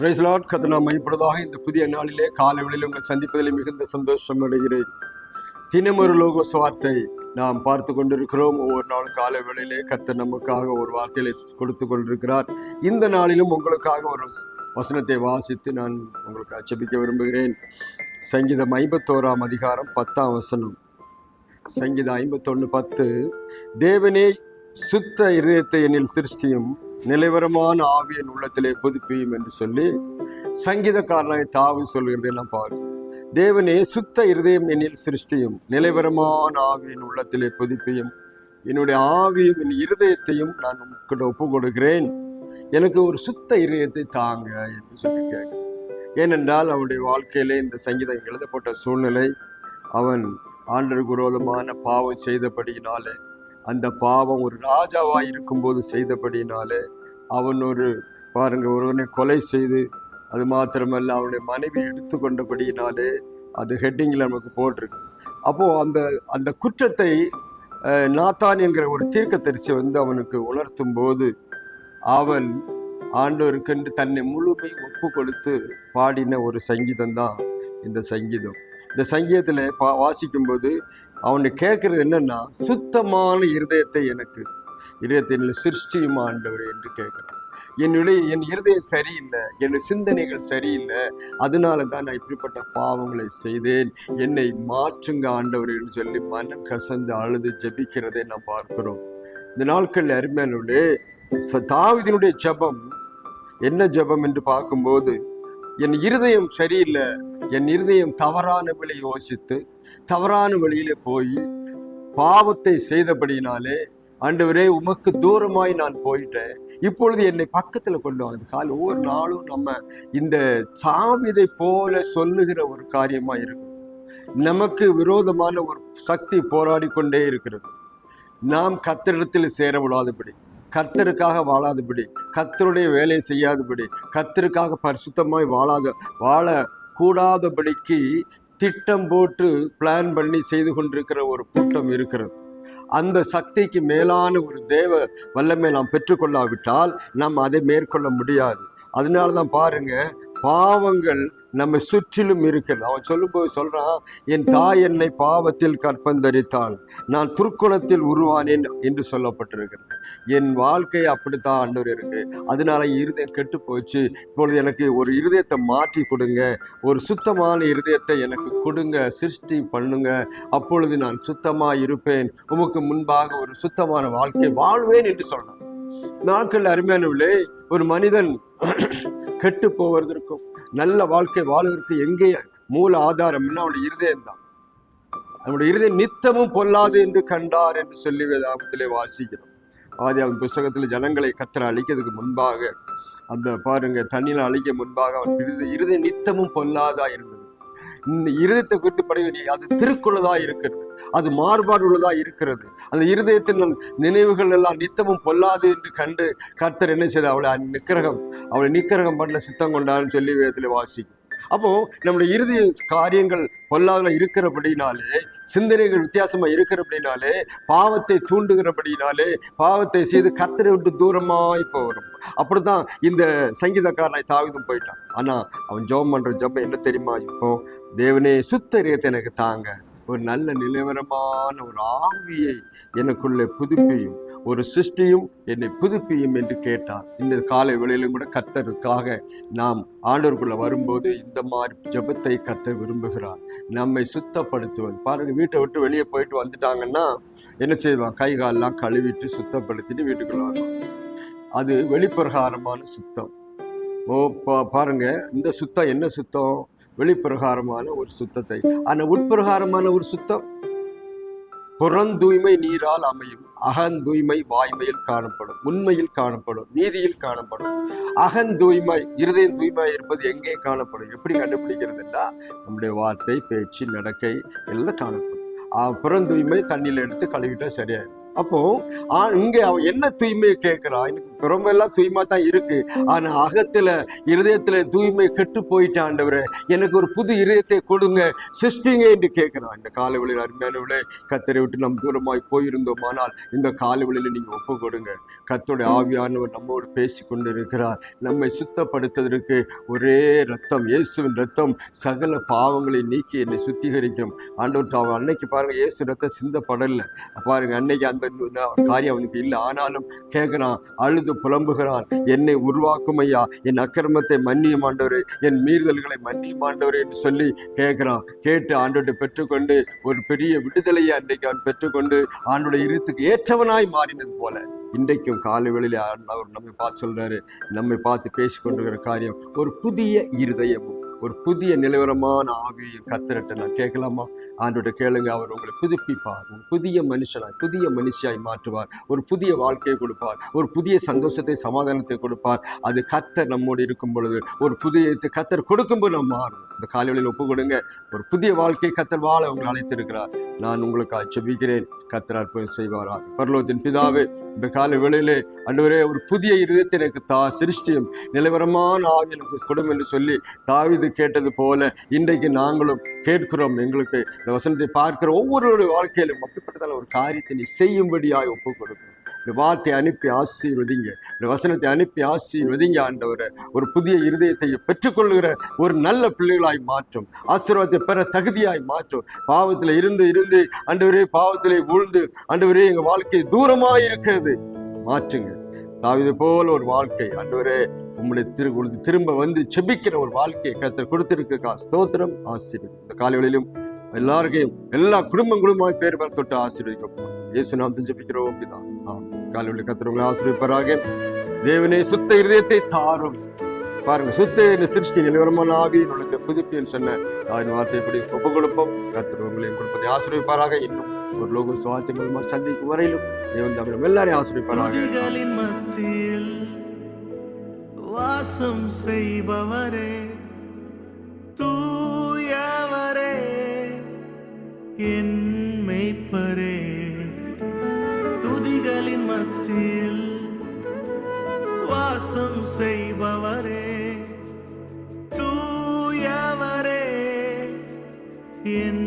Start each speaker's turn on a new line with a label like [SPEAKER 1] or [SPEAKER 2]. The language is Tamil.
[SPEAKER 1] பிரைஸ்லாட் கத்தனா மைப்படுவதாக இந்த புதிய நாளிலே காலை உங்கள் சந்திப்பதில் மிகுந்த சந்தோஷம் அடைகிறேன். தினமொரு லோக வார்த்தை நாம் பார்த்து கொண்டிருக்கிறோம். ஒவ்வொரு நாளும் காலை வேளையிலே கர்த்தர் நமக்காக ஒரு வார்த்தையை கொடுத்து கொண்டிருக்கிறார். இந்த நாளிலும் உங்களுக்காக ஒரு வசனத்தை வாசித்து நான் உங்களுக்கு அச்சபிக்க விரும்புகிறேன். சங்கீதம் ஐம்பத்தோராம் அதிகாரம் பத்தாம் வசனம். சங்கீதம் ஐம்பத்தொன்று பத்து. தேவனே சுத்த இருதயத்தை என்னில் சிருஷ்டியும் நிலைவரமான ஆவியின் உள்ளத்திலே புதுப்பியும் என்று சொல்லி சங்கீதக்காரனாய் தாவி சொல்கிறதை நாம் தேவனே சுத்த இருதயம் என்னில் சிருஷ்டியும் நிலைவரமான ஆவியின் உள்ளத்திலே புதுப்பியும் என்னுடைய ஆவியும் என் இருதயத்தையும் நான் உங்ககிட்ட ஒப்பு கொடுக்கிறேன் எனக்கு ஒரு சுத்த இருதயத்தை தாங்க என்று சொல்லி கேட்க ஏனென்றால் அவனுடைய வாழ்க்கையிலே இந்த சங்கீதம் எழுதப்பட்ட சூழ்நிலை அவன் ஆண்டர் குரோதமான பாவம் செய்தபடியினாலே அந்த பாவம் ஒரு ராஜாவாக இருக்கும்போது செய்தபடினாலே அவன் ஒரு பாருங்க ஒருவனை கொலை செய்து அது மாத்திரமல்ல அவனுடைய மனைவி எடுத்துக்கொண்டபடியினாலே அது ஹெட்டிங்கில் நமக்கு போட்டிருக்கு. அப்போது அந்த அந்த குற்றத்தை நாத்தான் என்கிற ஒரு தீர்க்க தரிசி வந்து அவனுக்கு உணர்த்தும் போது அவன் ஆண்டவருக்கென்று தன்னை முழுமை ஒப்பு கொடுத்து பாடின ஒரு சங்கீதம் தான் இந்த சங்கீதம். இந்த சங்கீதத்தில் பா வாசிக்கும்போது அவனை கேட்குறது என்னன்னா சுத்தமான இருதயத்தை எனக்கு இருதயத்தில் சிருஷ்டியும் ஆண்டவர் என்று கேட்குறான் என்னுடைய என் இருதயம் சரியில்லை என் சிந்தனைகள் சரியில்லை அதனால தான் நான் இப்படிப்பட்ட பாவங்களை செய்தேன். என்னை மாற்றுங்க ஆண்டவர் என்று சொல்லி மன கசந்து அழுது ஜெபிக்கிறதை நாம் பார்க்கிறோம். இந்த நாட்கள் அருமையானுடைய தாவிதனுடைய ஜபம் ஜெபம் என்ன ஜெபம் என்று பார்க்கும்போது என் இருதயம் சரியில்லை. என் இருதயம் தவறான வழி யோசித்து தவறான வழியிலே போய் பாவத்தை செய்தபடினாலே ஆண்டவரே உமக்கு தூரமாய் நான் போயிட்டேன். இப்பொழுது என்னை பக்கத்தில் கொண்டு வந்து கால் ஒவ்வொரு நாளும் நம்ம இந்த சாமிதை போல சொல்லுகிற ஒரு காரியமா இருக்கும். நமக்கு விரோதமான ஒரு சக்தி போராடி கொண்டே இருக்கிறது. நாம் கத்தரிடத்தில் சேர கத்தருக்காக கர்த்தருக்காக வாழாதபடி கத்தருடைய வேலையை செய்யாதபடி கத்தருக்காக பரிசுத்தமாய் வாழாத வாழ கூடாதபடிக்கு திட்டம் போட்டு பிளான் பண்ணி செய்து கொண்டிருக்கிற ஒரு கூட்டம் இருக்கிறது. அந்த சக்திக்கு மேலான ஒரு தேவ வல்லமை நாம் பெற்றுக்கொள்ளாவிட்டால் நாம் அதை மேற்கொள்ள முடியாது. அதனால தான் பாருங்க பாவங்கள் நம்ம சுற்றிலும் இருக்கிறது. அவன் சொல்லும்போது சொல்றான் என் தாய் என்னை பாவத்தில் கற்பந்தரித்தாள். நான் துர்க்குணத்தில் உருவானேன் என்று சொல்லப்பட்டிருக்கிறது. என் வாழ்க்கை அப்படித்தான் ஆண்டவர் இருக்கு. அதனால இருதயம் கெட்டு போச்சு. இப்பொழுது எனக்கு ஒரு இருதயத்தை மாற்றி கொடுங்க. ஒரு சுத்தமான இருதயத்தை எனக்கு கொடுங்க. சிருஷ்டி பண்ணுங்க. அப்பொழுது நான் சுத்தமா இருப்பேன். உமக்கு முன்பாக ஒரு சுத்தமான வாழ்க்கை வாழ்வேன் என்று சொல்றான். நாட்கள் அருமையானவில்லை ஒரு மனிதன் கெட்டு போவதற்கும் நல்ல வாழ்க்கை வாழ்வதற்கு எங்கே மூல ஆதாரம் அவனுடைய இருதயம் தான். அவனுடைய இருதயம் நித்தமும் பொல்லாது என்று கண்டார் என்று சொல்லி வேதாபத்திலே வாசிக்கிறோம். ஆதி அவன் புஸ்தகத்தில் ஜனங்களை கத்திர அழிக்கிறதுக்கு முன்பாக அந்த பாருங்க தண்ணியில் அழிக்க முன்பாக அவன் இருதய இருதயம் நித்தமும் பொல்லாதா இருந்தது. இந்த இருதயத்தை குறித்து படைவெளி அது திருக்குள்ளதா இருக்கிறது. அது மாறுபாடு உள்ளதா இருக்கிறது. அந்த இருதயத்தின் நினைவுகள் எல்லாம் நித்தமும் பொல்லாது என்று கண்டு கர்த்தர் என்ன செய்த அவளை நிக்கிரகம் அவளை நிக்கிரகம் பண்ண சித்தம் கொண்டான்னு சொல்லி வேதத்தில் வாசிக்கும். அப்போ நம்முடைய இறுதி காரியங்கள் பொல்லாத இருக்கிறபடினாலே சிந்தனைகள் வித்தியாசமா இருக்கிறபடினாலே பாவத்தை தூண்டுகிறபடினாலே பாவத்தை செய்து கர்த்தரை விட்டு தூரமாய் போகிறோம் அப்படித்தான் இந்த சங்கீதக்காரனை தாவிதம் போயிட்டான். ஆனா அவன் ஜெபம் பண்ற ஜோம் என்ன தெரியுமா இப்போ? தேவனே சுத்த எனக்கு தாங்க. ஒரு நல்ல நிலவரமான ஒரு ஆவியை எனக்குள்ளே புதுப்பியும் ஒரு சிருஷ்டியும் என்னை புதுப்பியும் என்று கேட்டார். இந்த காலை வேளையிலும் கூட கத்தருக்காக நாம் ஆண்டவருக்குள்ள வரும்போது இந்த மாதிரி ஜெபத்தை கத்த விரும்புகிறார். நம்மை சுத்தப்படுத்துவது பாருங்கள் வீட்டை விட்டு வெளியே போயிட்டு வந்துட்டாங்கன்னா என்ன செய்வான் கை காலெல்லாம் கழுவிட்டு சுத்தப்படுத்திட்டு வீட்டுக்குள்ள வருவான் அது வெளிப்பிரகாரமான சுத்தம். ஓ பா- பாருங்கள் இந்த சுத்தம் என்ன சுத்தம்? வெளிப்பிரகாரமான ஒரு சுத்தத்தை. ஆனா உட்பிரகாரமான ஒரு சுத்தம் புறந்தூய்மை நீரால் அமையும். அகந்தூய்மை வாய்மையில் காணப்படும் உண்மையில் காணப்படும் நீதியில் காணப்படும். அகந்தூய்மை இருதயம் தூய்மை இருப்பது எங்கே காணப்படும்? எப்படி கண்டுபிடிக்கிறதுன்னா நம்முடைய வார்த்தை பேச்சு நடக்கை எல்லாம் காணப்படும். புறந்தூய்மை தண்ணியில் எடுத்து கழுவிட்டா சரியாயிடும். அப்போ இங்க அவன் என்ன தூய்மையை கேட்கிறான் எனக்கு புறமெல்லாம் தூய்மா தான் இருக்கு. ஆனா அகத்துல இருதயத்துல தூய்மை கெட்டு போயிட்டான் எனக்கு ஒரு புது இருதயத்தை கொடுங்க சிருஷ்டிங்க என்று கேட்கிறான் இந்த காலவெளியில் அருமையானவளே கத்தரை விட்டு நம் தூரமாய் போயிருந்தோமானால் இந்த காலவெளியில நீங்க ஒப்பு கொடுங்க. கத்தோட ஆவியானவர் நம்மோடு பேசி கொண்டு இருக்கிறார் நம்மை சுத்தப்படுத்துவதற்கு ஒரே ரத்தம் இயேசுவின் ரத்தம் சகல பாவங்களை நீக்கி என்னை சுத்திகரிக்கும். ஆண்டவர் அன்னைக்கு பாருங்க இயேசு ரத்தம் சிந்தப்படல. பாருங்க அன்னைக்கு அந்த காரியம் அவனுக்கு இல்லை. ஆனாலும் கேட்குறான் அழுது புலம்புகிறான். என்னை உருவாக்கும் ஐயா என் அக்கிரமத்தை மன்னியும் ஆண்டவரே. என் மீறுதல்களை மன்னியும் ஆண்டவரே என்று சொல்லி கேட்குறான் கேட்டு ஆண்டோட பெற்றுக்கொண்டு ஒரு பெரிய விடுதலையை அன்றைக்கு அவன் பெற்றுக்கொண்டு ஆண்டோட இருத்துக்கு ஏற்றவனாய் மாறினது போல. இன்றைக்கும் காலை வேளையில அவர் நம்மை பார்த்து சொல்றாரு. நம்மை பார்த்து பேசிக்கொண்டிருக்கிற காரியம் ஒரு புதிய இருதயமும். ஒரு புதிய நிலவரமான ஆவியையும் கத்திரட்ட நான் கேட்கலாமா? ஆண்டோட கேளுங்க அவர் உங்களை புதுப்பிப்பார். ஒரு புதிய மனுஷனாய் புதிய மனுஷியாய் மாற்றுவார். ஒரு புதிய வாழ்க்கையை கொடுப்பார். ஒரு புதிய சந்தோஷத்தை சமாதானத்தை கொடுப்பார். அது கத்தர் நம்மோடு இருக்கும் பொழுது ஒரு புதிய கத்தர் கொடுக்கும்போது நம்ம மாறும் இந்த காலையில் ஒப்பு கொடுங்க. ஒரு புதிய வாழ்க்கை கத்தர் வாழ உங்களை அழைத்திருக்கிறார். நான் உங்களுக்கு செபிக்கிறேன் கத்தர் அற்புதம் செய்வாரா பரலோகத்தின் பிதாவே இந்த காலை வேளையிலே அன்றுவரே ஒரு புதிய இருதயத்தை எனக்கு தா சிருஷ்டியும் நிலவரமான ஆவி எனக்கு கொடும் என்று சொல்லி தாவிது கேட்டது போல இன்றைக்கு நாங்களும் கேட்கிறோம் எங்களுக்கு இந்த வசனத்தை பார்க்கிற ஒவ்வொருவருடைய வாழ்க்கையிலும் அப்படிப்பட்டதால் ஒரு காரியத்தை நீ செய்யும்படியாய் ஒப்புக் கொடுக்கணும் இந்த வார்த்தை அனுப்பி ஆசீர்வதிங்க. இந்த வசனத்தை அனுப்பி ஆசீர்வதிங்க ஆண்டவரை. ஒரு புதிய இருதயத்தை பெற்றுக்கொள்கிற ஒரு நல்ல பிள்ளைகளாய் மாற்றும். ஆசீர்வாதத்தை பெற தகுதியாய் மாற்றும். பாவத்தில் இருந்து இருந்து அண்டவரே பாவத்திலே விழுந்து அண்டவரே எங்கள் வாழ்க்கை தூரமாக இருக்கிறது. மாற்றுங்க. தாவிது போல ஒரு வாழ்க்கை. ஆண்டவரே உம்முடைய திரு திரும்ப வந்து செபிக்கிற ஒரு வாழ்க்கையை கத்தர் கொடுத்திருக்கா. ஸ்தோத்திரம் ஆசீர்வதி. இந்த காலைகளிலும் எல்லாருக்கையும் எல்லா குடும்பம் குடும்பமாய் பேர் பேர் தொட்டு ஆசீர்வதிக்கப்படும் இயேசு நாம் ஜெபிக்கிறோம் அப்படிதான் ஆம் காலையில் கத்திரவங்களை ஆசீர்விப்பாராக. தேவனே சுத்த இருதயத்தை தாரும். பாருங்க சுத்த இந்த சிருஷ்டி நிலவரமான ஆவி உனக்கு புதுப்பின்னு சொன்ன தாயின் வார்த்தை எப்படி ஒப்பு கொடுப்போம். கத்திர உங்களையும் கொடுப்பதை ஆசீர்வதிப்பாராக இன்னும் ஒரு லோக சுவாத்தியம் மூலமா சந்திக்கும் வரையிலும் தேவன் தமிழம் எல்லாரையும்
[SPEAKER 2] ஆசிரியப்பாராக வாசம் செய்பவரே தூயவரே என் மெய்ப்பரே. துதிகளின் மத்தியில் வாசம் செய்பவரே தூயவரே என்